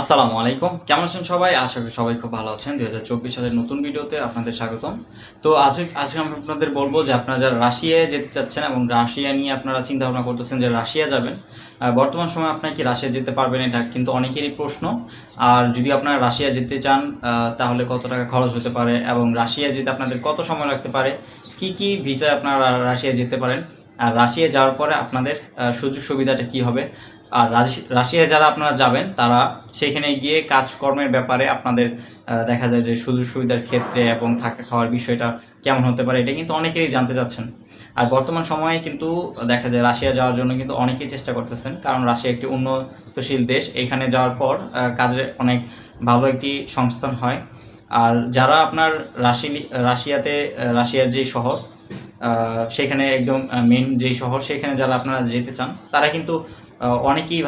আসসালামু আলাইকুম। কেমন আছেন সবাই? আশা করি সবাই খুব ভালো আছেন। দুই হাজার চব্বিশ সালের নতুন ভিডিওতে আপনাদের স্বাগতম। তো আজকে আজকে আমি আপনাদের বলব যে আপনারা যারা রাশিয়ায় যেতে চাচ্ছেন এবং রাশিয়া নিয়ে আপনারা চিন্তা ভাবনা করতেছেন যে রাশিয়া যাবেন বর্তমান সময়ে আপনারা কি রাশিয়া যেতে পারবেন এটা কিন্তু অনেকেরই প্রশ্ন। আর যদি আপনারা রাশিয়া যেতে চান তাহলে কত টাকা খরচ হতে পারে এবং রাশিয়া যেতে আপনাদের কত সময় লাগতে পারে? কি কি ভিসায় আপনারা রাশিয়া যেতে পারেন? আর রাশিয়া যাওয়ার পরে আপনাদের সুযোগ সুবিধাটা কি হবে? আর রাশি- রাশিয়া যারা আপনারা যাবেন, তারা সেখানে গিয়ে কাজকর্মের ব্যাপারে আপনাদের দেখা যায় যে সুযোগ সুবিধার ক্ষেত্রে এবং থাকা খাওয়ার বিষয়টা কেমন হতে পারে এটা কিন্তু অনেকেই জানতে চাচ্ছেন। আর বর্তমান সময়ে কিন্তু দেখা যায় রাশিয়া যাওয়ার জন্য কিন্তু অনেকেই চেষ্টা করতেছেন, কারণ রাশিয়া একটি উন্নতশীল দেশ। এখানে যাওয়ার পর কাজের অনেক ভালো একটি সংস্থান হয়। আর যারা আপনার রাশি রাশিয়াতে রাশিয়ার যে শহর সেখানে একদম মেন যেই শহর, সেখানে যারা আপনারা যেতে চান, তারা কিন্তু অনেকেই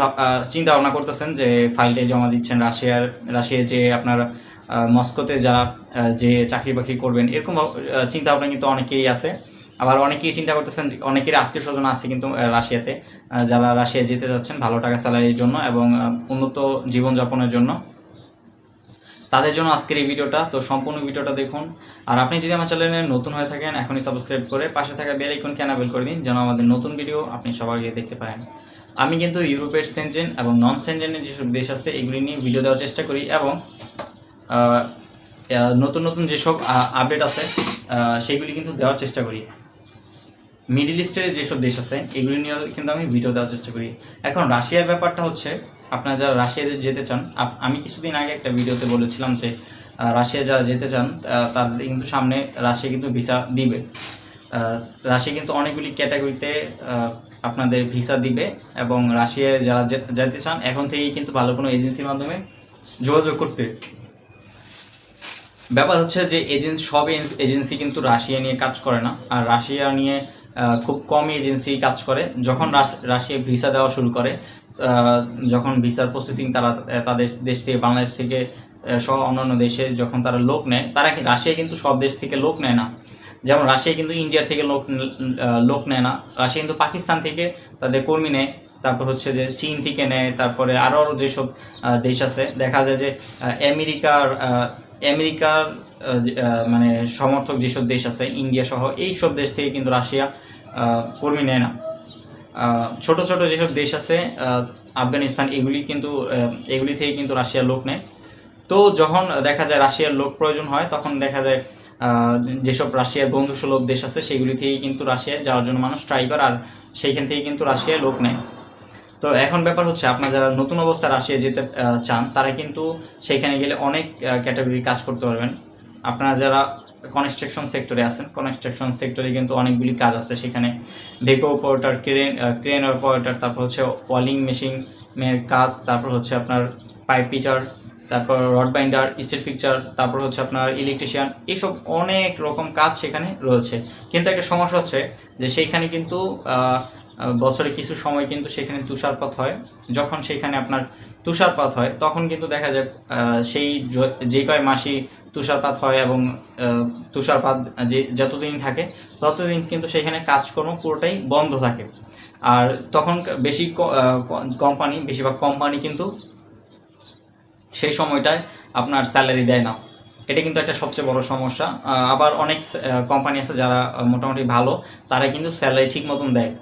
চিন্তা ভাবনা করতেছেন যে ফাইলটা জমা দিচ্ছেন রাশিয়ার রাশিয়া যে আপনার মস্কোতে যারা যে চাকরি বাকরি করবেন, এরকম চিন্তা ভাবনা কিন্তু অনেকেই আছে। আবার অনেকেই চিন্তা করতেছেন অনেকের আত্মীয় স্বজন আছে কিন্তু রাশিয়াতে যারা রাশিয়া যেতে যাচ্ছেন ভালো টাকা স্যালারির জন্য এবং উন্নত জীবনযাপনের জন্য। তাদের জন্য আজকের এই ভিডিওটা। তো সম্পূর্ণ ভিডিওটা দেখুন। আর আপনি যদি আমার চ্যানেলে নতুন হয়ে থাকেন, এখনই সাবস্ক্রাইব করে পাশে থাকা বেল আইকনকে এনাবেল করে দিন, যেন আমাদের নতুন ভিডিও আপনি সবার আগে দেখতে পারেন। আমি কিন্তু ইউরোপের সেনজেন এবং নন সেনজেনের যেসব দেশ আছে, এগুলি নিয়ে ভিডিও দেওয়ার চেষ্টা করি এবং নতুন নতুন যেসব আপডেট আছে সেগুলি কিন্তু দেওয়ার চেষ্টা করি। মিডিল ইস্টের যেসব দেশ আছে, এগুলি নিয়ে কিন্তু আমি ভিডিও দেওয়ার চেষ্টা করি। এখন রাশিয়ার ব্যাপারটা হচ্ছে আপনারা যারা রাশিয়াতে যেতে চান আমি কিছুদিন আগে একটা ভিডিওতে বলেছিলাম যে রাশিয়া যারা যেতে চান তাদের কিন্তু সামনে রাশিয়া কিন্তু ভিসা দিবে। রাশিয়া কিন্তু অনেকগুলি ক্যাটাগরিতে আপনাদের ভিসা দিবে এবং রাশিয়ায় যারা যেতে চান, এখন থেকেই কিন্তু ভালো কোনো এজেন্সির মাধ্যমে যোগাযোগ করতে। ব্যাপার হচ্ছে যে, এজেন্সি সব এজেন্সি কিন্তু রাশিয়া নিয়ে কাজ করে না। আর রাশিয়া নিয়ে খুব কম এজেন্সি কাজ করে। যখন রাশ- রাশিয়া ভিসা দেওয়া শুরু করে যখন ভিসার প্রসেসিং তারা তাদের দেশ থেকে, বাংলাদেশ থেকে সহ অন্যান্য দেশে যখন তারা লোক নেয়, তারা রাশিয়া কিন্তু সব দেশ থেকে লোক নেয় না। যেমন রাশিয়া কিন্তু ইন্ডিয়ার থেকে লোক লোক নেয় না। রাশিয়া কিন্তু পাকিস্তান থেকে তাদের কর্মী নেয়। তারপর হচ্ছে যে চীন থেকে নেয়। তারপরে আরও আরও যেসব দেশ আছে, দেখা যায় যে আমেরিকার আমেরিকার মানে সমর্থক যেসব দেশ আছে, ইন্ডিয়া সহ এই সব দেশ থেকে কিন্তু রাশিয়া কর্মী নেয় না। ছোট ছোট যেসব দেশ আছে আফগানিস্তান, এগুলি কিন্তু এগুলি থেকে কিন্তু রাশিয়ার লোক নেয়। তো যখন দেখা যায় রাশিয়ার লোক প্রয়োজন হয়, তখন দেখা যায় যেসব রাশিয়ার বন্ধুসুলভ দেশ আছে, সেগুলি থেকেই কিন্তু রাশিয়ায় যাওয়ার জন্য মানুষ ট্রাই করে, আর সেইখান থেকে কিন্তু রাশিয়ায় লোক নেয়। তো এখন ব্যাপার হচ্ছে, আপনার যারা নতুন অবস্থায় রাশিয়া যেতে চান, তারা কিন্তু সেখানে গেলে অনেক ক্যাটাগরি কাজ করতে পারবেন। আপনারা যারা কনস্ট্রাকশন সেক্টরে আছেন। কনস্ট্রাকশন সেক্টরে কিন্তু অনেকগুলি কাজ আছে সেখানে। ভেকো অপারেটার ক্রেন ক্রেন অপারেটার তারপর হচ্ছে ওয়ালিং মেশিনের কাজ, তারপর হচ্ছে আপনার পাইপ পিটার তারপর রড বাইন্ডার স্টিল ফিকচার তারপর হচ্ছে আপনার ইলেকট্রিশিয়ান এইসব অনেক রকম কাজ সেখানে রয়েছে। কিন্তু একটা সমস্যা হচ্ছে যে সেইখানে কিন্তু বছরে কিছু সময় কিন্তু সেখানে তুষারপাত হয়। যখন সেখানে আপনার তুষারপাত হয় তখন কিন্তু দেখা যায় সেই যে কয় মাসি তুষারপাত হয় এবং তুষারপাত যে যতদিন থাকে ততদিন কিন্তু সেখানে কাজকর্ম পুরোটাই বন্ধ থাকে। আর তখন বেশি কোম্পানি বেশিরভাগ কোম্পানি কিন্তু সেই সময়টায় আপনার স্যালারি দেয় না। এটা কিন্তু একটা সবচেয়ে বড় সমস্যা। আবার অনেক কোম্পানি আছে যারা মোটামুটি ভালো তারা কিন্তু স্যালারি ঠিক মতন দেয়।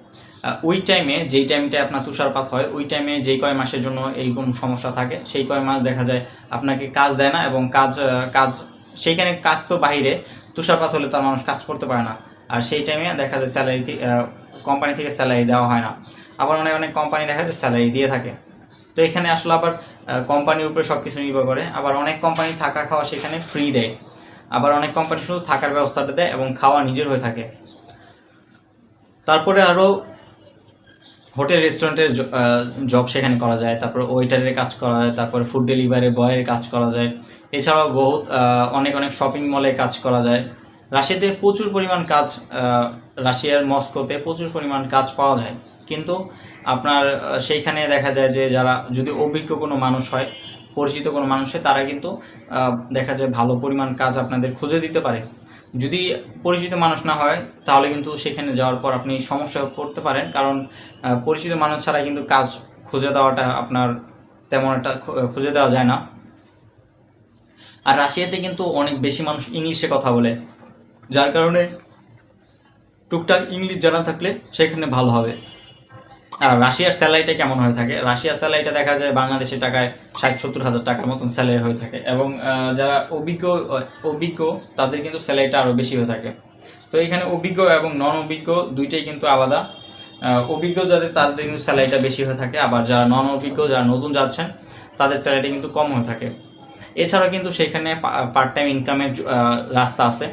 ওই টাইমে যেই টাইমটা আপনার তুষারপাত হয়, ওই টাইমে যেই কয় মাসের জন্য এইরকম সমস্যা থাকে, সেই কয় মাস দেখা যায় আপনাকে কাজ দেয় না এবং কাজ কাজ, সেইখানে কাজ তো বাইরে তুষারপাত হলে তার মানুষ কাজ করতে পারে না। আর সেই টাইমে দেখা যায় স্যালারি কোম্পানি থেকে স্যালারি দেওয়া হয় না। আবার অনেক অনেক কোম্পানি দেখা যায় স্যালারি দিয়ে থাকে। তো এখানে আসলে আবার কোম্পানির উপরে সব কিছু নির্ভর করে। আবার অনেক কোম্পানি থাকা খাওয়া সেখানে ফ্রি দেয়। আবার অনেক কোম্পানি শুধু থাকার ব্যবস্থাটা দেয় এবং খাওয়া নিজের হয়ে থাকে। তারপরে আরও হোটেল, রেস্টুরেন্টের জব সেখানে করা যায়, তারপর ওয়েটারের কাজ করা যায় তারপর ফুড ডেলিভারি বয়ের কাজ করা যায়। এছাড়াও বহুত অনেক অনেক শপিং মলে কাজ করা যায়। রাশিয়াতে প্রচুর পরিমাণ কাজ রাশিয়ার মস্কোতে প্রচুর পরিমাণ কাজ পাওয়া যায়। কিন্তু আপনার সেইখানে দেখা যায় যে যারা, যদি অভিজ্ঞ কোনো মানুষ হয়, পরিচিত কোনো মানুষ তারা কিন্তু দেখা যায় ভালো পরিমাণ কাজ আপনাদের খুঁজে দিতে পারে। যদি পরিচিত মানুষ না হয়, তাহলে কিন্তু সেখানে যাওয়ার পর আপনি সমস্যা পড়তে পারেন। কারণ পরিচিত মানুষ ছাড়া কিন্তু কাজ খুঁজে দেওয়াটা আপনার তেমন একটা খুঁজে দেওয়া যায় না। আর রাশিয়াতে কিন্তু অনেক বেশি মানুষ ইংলিশে কথা বলে। যার কারণে টুকটাক ইংলিশ জানা থাকলে সেখানে ভালো হবে। রাশিয়ার স্যালারিটা কেমন হয়ে থাকে? রাশিয়ার স্যালারিটা দেখা যায় বাংলাদেশের টাকায় ষাট সত্তর হাজার টাকার মতন স্যালারি হয়ে থাকে এবং যারা অভিজ্ঞ অভিজ্ঞ, তাদের কিন্তু স্যালারিটা আরও বেশি হয়ে থাকে। তো এখানে অভিজ্ঞ এবং নন অভিজ্ঞ দুইটাই কিন্তু আলাদা। অভিজ্ঞ যাদের, তাদের কিন্তু স্যালারিটা বেশি হয়ে থাকে। আবার যারা নন অভিজ্ঞ যারা নতুন যাচ্ছেন, তাদের স্যালারিটা কিন্তু কম হয়ে থাকে। এছাড়া কিন্তু সেখানে পার্ট টাইম ইনকামের রাস্তা আছে।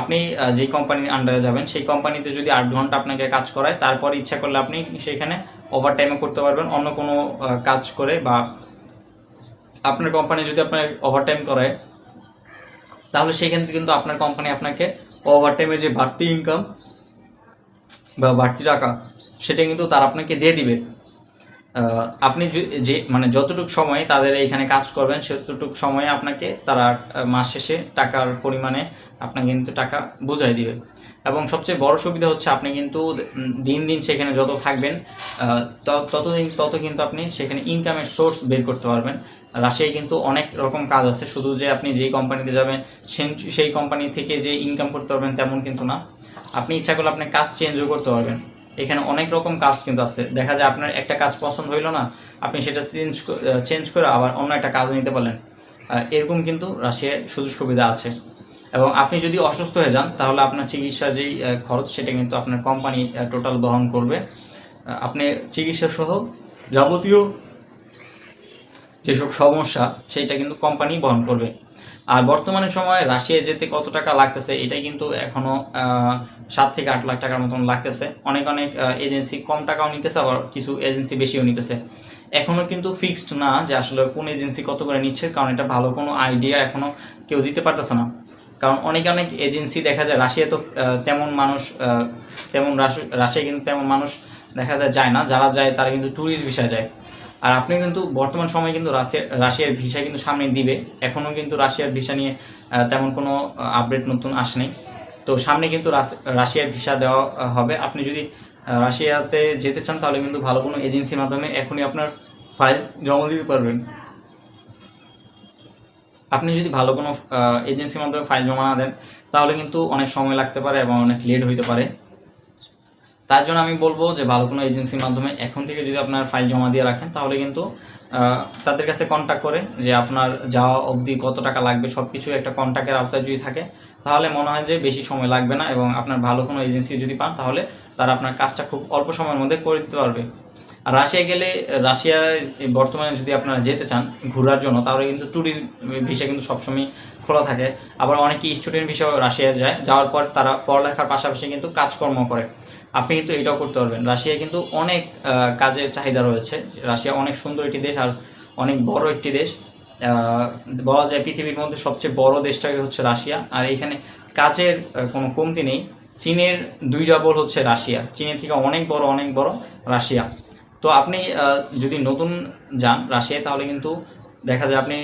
আপনি যে কোম্পানির আন্ডারে যাবেন, সেই কোম্পানিতে যদি আট ঘণ্টা আপনাকে কাজ করায়, তারপর ইচ্ছা করলে আপনি সেখানে ওভার টাইমও করতে পারবেন। অন্য কোনো কাজ করে বা আপনার কোম্পানি যদি আপনার ওভার টাইম করে তাহলে সেই ক্ষেত্রে কিন্তু আপনার কোম্পানি আপনাকে ওভার টাইমের যে বাড়তি ইনকাম বা বাড়তি টাকা, সেটা কিন্তু তারা আপনাকে দিয়ে দিবে। আপনি যে- মানে যতটুকু সময় তাদের এইখানে কাজ করবেন, সেতটুকু সময়ে আপনাকে তারা মাস শেষে টাকার পরিমাণে আপনাকে কিন্তু টাকা বুঝাই দিবে। এবং সবচেয়ে বড় সুবিধা হচ্ছে আপনি কিন্তু দিন দিন সেখানে যত থাকবেন ততদিন তত কিন্তু আপনি সেখানে ইনকামের সোর্স বের করতে পারবেন। রাশিয়ায় কিন্তু অনেক রকম কাজ আছে, শুধু যে আপনি যেই কোম্পানিতে যাবেন সেই কোম্পানি থেকে যে ইনকাম করতে পারবেন তেমন কিন্তু না। আপনি ইচ্ছা করলে আপনি কাজ চেঞ্জও করতে পারবেন। এখানে অনেক রকম কাজ কিন্তু আছে। দেখা যায় আপনার একটা কাজ পছন্দ হইল না, আপনি সেটা চেঞ্জ চেঞ্জ করে আবার অন্য একটা কাজ নিতে পারলেন। এরকম কিন্তু রাশিয়ায় সুযোগ সুবিধা আছে। এবং আপনি যদি অসুস্থ হয়ে যান, তাহলে আপনার চিকিৎসার যেই খরচ, সেটা কিন্তু আপনার কোম্পানি টোটাল বহন করবে। আপনি চিকিৎসা সহ যাবতীয় যেসব সমস্যা সেইটা কিন্তু কোম্পানি বহন করবে। আর বর্তমানে সময়ে রাশিয়ায় যেতে কত টাকা লাগতেছে এটা কিন্তু এখনও সাত থেকে আট লাখ টাকার মতন লাগতেছে। অনেক অনেক এজেন্সি কম টাকাও নিতেছে, আবার কিছু এজেন্সি বেশিও নিতেছে। এখনও কিন্তু ফিক্সড না যে আসলে কোন এজেন্সি কত করে নিচ্ছে, কারণ এটা ভালো কোনো আইডিয়া এখনও কেউ দিতে পারতেছে না। কারণ অনেক অনেক এজেন্সি দেখা যায়, রাশিয়া তো তেমন মানুষ তেমন রাশি- রাশিয়া কিন্তু তেমন মানুষ দেখা যায় যায় না। যারা যায় তারা কিন্তু ট্যুরিস্ট ভিসা যায়। আর আপনি কিন্তু বর্তমান সময়ে কিন্তু রাশিয়া, রাশিয়ার ভিসা কিন্তু সামনে দিবে। এখনও কিন্তু রাশিয়ার ভিসা নিয়ে তেমন কোনো আপডেট নতুন আসেনি তো সামনে কিন্তু রাশিয়ার ভিসা দেওয়া হবে। আপনি যদি রাশিয়াতে যেতে চান, তাহলে কিন্তু ভালো কোনো এজেন্সির মাধ্যমে এখনই আপনার ফাইল জমা দিতে পারবেন। আপনি যদি ভালো কোনো এজেন্সির মাধ্যমে ফাইল জমা না দেন, তাহলে কিন্তু অনেক সময় লাগতে পারে এবং অনেক লেট হইতে পারে। তার জন্য আমি বলব যে ভালো কোনো এজেন্সির মাধ্যমে এখন থেকে যদি আপনার ফাইল জমা দিয়ে রাখেন, তাহলে কিন্তু তাদের কাছে কন্ট্যাক্ট করে যে আপনার যাওয়া অবধি কত টাকা লাগবে সব কিছু একটা কন্ট্যাক্টের আওতায় যদি থাকে, তাহলে মনে হয় যে বেশি সময় লাগবে না এবং আপনার ভালো কোনো এজেন্সি যদি পান, তাহলে তারা আপনার কাজটা খুব অল্প সময়ের মধ্যে করে দিতে পারবে। আর রাশিয়া গেলে, রাশিয়ায় বর্তমানে যদি আপনারা যেতে চান ঘোরার জন্য, তাহলে কিন্তু ট্যুরিস্ট ভিসা কিন্তু সবসময় খোলা থাকে। আবার অনেকে স্টুডেন্ট ভিসাও রাশিয়ায় যায়, যাওয়ার পর তারা পড়ালেখার পাশাপাশি কিন্তু কাজকর্ম করে। আপনি কিন্তু এটাও করতে পারবেন। রাশিয়ায় কিন্তু অনেক কাজের চাহিদা রয়েছে। রাশিয়া অনেক সুন্দর একটি দেশ আর অনেক বড় একটি দেশ। বলা যায় পৃথিবীর মধ্যে সবচেয়ে বড় দেশটাই হচ্ছে রাশিয়া। আর এখানে কাজের কোনো কমতি নেই। চীনের দুই ডাবল হচ্ছে রাশিয়া। চীনের থেকে অনেক বড় অনেক বড় রাশিয়া। তো আপনি যদি নতুন যান রাশিয়ায়, তাহলে কিন্তু দেখা যায় আপনি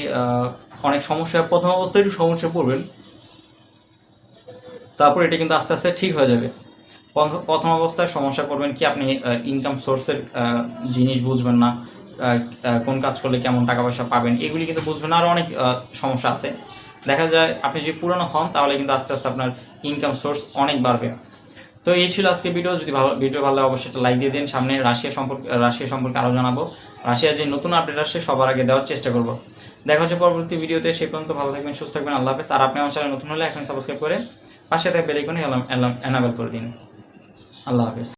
অনেক সমস্যা, প্রথম অবস্থায় একটু সমস্যা পড়বেন। তারপর এটা কিন্তু আস্তে আস্তে ঠিক হয়ে যাবে। প্রথম অবস্থায় সমস্যা করবেন কি আপনি ইনকাম সোর্সের জিনিস বুঝবেন না কোন কাজ করলে কেমন টাকা পয়সা পাবেন, এগুলি কিন্তু বুঝবেন আরও অনেক সমস্যা আছে। দেখা যায় আপনি যদি পুরনো হন, তাহলে কিন্তু আস্তে আস্তে আপনার ইনকাম সোর্স অনেক বাড়বে। তো এই ছিল আজকে ভিডিও যদি ভালো ভিডিও ভালো লাগে, অবশ্যই একটা লাইক দিয়ে দিন। সামনে রাশিয়া সম্পর্কে রাশিয়া সম্পর্কে আরও জানাব। রাশিয়ার যে নতুন আপডেট আসছে, সবার আগে দেওয়ার চেষ্টা করব। দেখা হচ্ছে পরবর্তী ভিডিওতে সেই পর্যন্ত ভালো থাকবেন, সুস্থ থাকবেন। আল্লাহ হাফেজ। আর আপনি আমার চ্যানেল নতুন হলে এখন সাবস্ক্রাইব করে পাশে থাকা বেলাইকনে এনাবেল করে দিন। আল্লাহ হাফেজ।